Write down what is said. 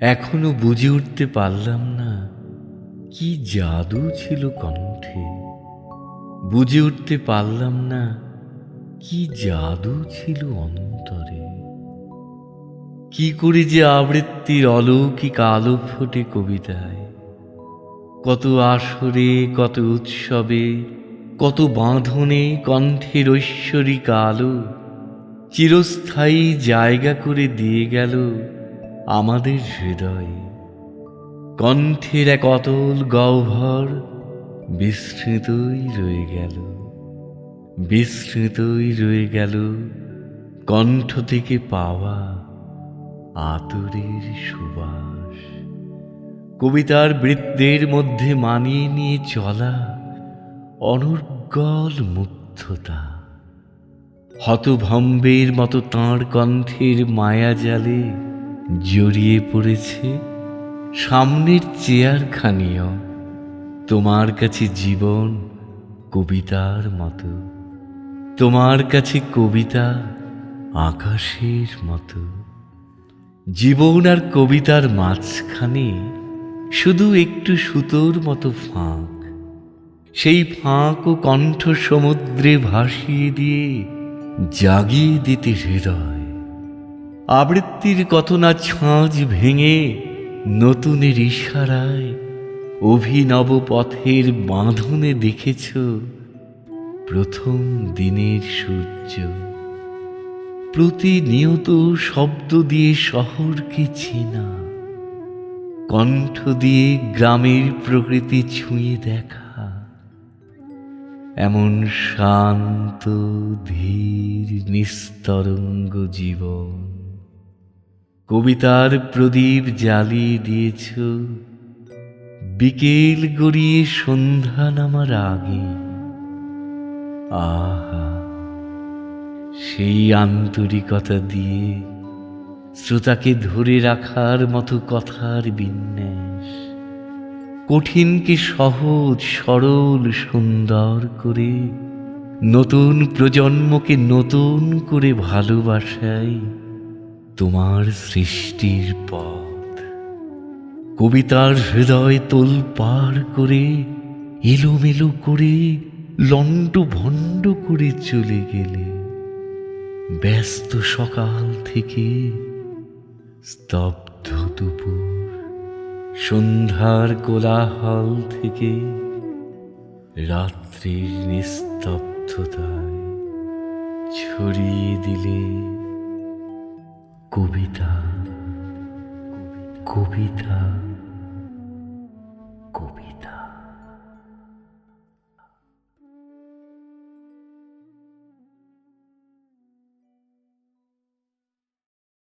এখনও বুঝে উঠতে পারলাম না কি জাদু ছিল কণ্ঠে। বুঝে উঠতে পারলাম না কি জাদু ছিল অন্তরে। কি করে যে আবৃত্তির অলৌকিক আলো ফোটে কবিতায়। কত আসরে, কত উৎসবে, কত বাঁধনে কণ্ঠের ঐশ্বরিক আলো, চিরস্থায়ী জায়গা করে দিয়ে গেল আমাদের হৃদয়ে। কণ্ঠের এক অতল গহ্বর বিস্মৃতই রয়ে গেল। বিস্মৃতই রয়ে গেল কণ্ঠ থেকে পাওয়া আতরের সুবাস। কবিতার বৃত্তের মধ্যে মানিয়ে নিয়ে চলা অনর্গল মুগ্ধতা। হতভম্বের মতো তাঁর কণ্ঠের মায়া জালে জড়িয়ে পড়েছে সামনের চেয়ারখানিও। তোমার কাছে জীবন কবিতার মতো। তোমার কাছে কবিতা আকাশের মতো। জীবন আর কবিতার মাঝখানে শুধু একটু সুতোর মতো ফাঁক। সেই ফাঁক ও কণ্ঠ সমুদ্রে ভাসিয়ে দিয়ে জাগিয়ে দিতে হৃদয়। আবৃত্তির কত না ভেঙে নতুনের ইশারায় অভিনব পথের বাঁধনে দেখেছ প্রথম দিনের সূর্য। প্রতিনিয়ত শব্দ দিয়ে শহরকে চেনা, কণ্ঠ দিয়ে গ্রামের প্রকৃতি ছুঁয়ে দেখা, এমন শান্ত, ধীর, নিস্তরঙ্গ জীবন। কবিতার প্রদীপ জ্বালিয়ে দিয়েছ। বিকেল গড়িয়ে সন্ধ্যা নামার আগে। আহা, সেই আন্তরিকতা দিয়ে শ্রোতাকে ধরে রাখার মতো কথার বিন্যাস। কঠিনকে সহজ, সরল, সুন্দর করে নতুন প্রজন্মকে নতুন করে ভালোবাসাই। তোমার সৃষ্টির পথ। কবিতার হৃদয় তোল পার করে, এলোমেলো করে, লণ্ড ভণ্ড করে চলে গেলে। ব্যস্ত সকাল থেকে স্তব্ধ দুপুর, সন্ধ্যার কোলাহল থেকে রাত্রির নিস্তব্ধতায় ছড়িয়ে দিলে কবিতা কবিতা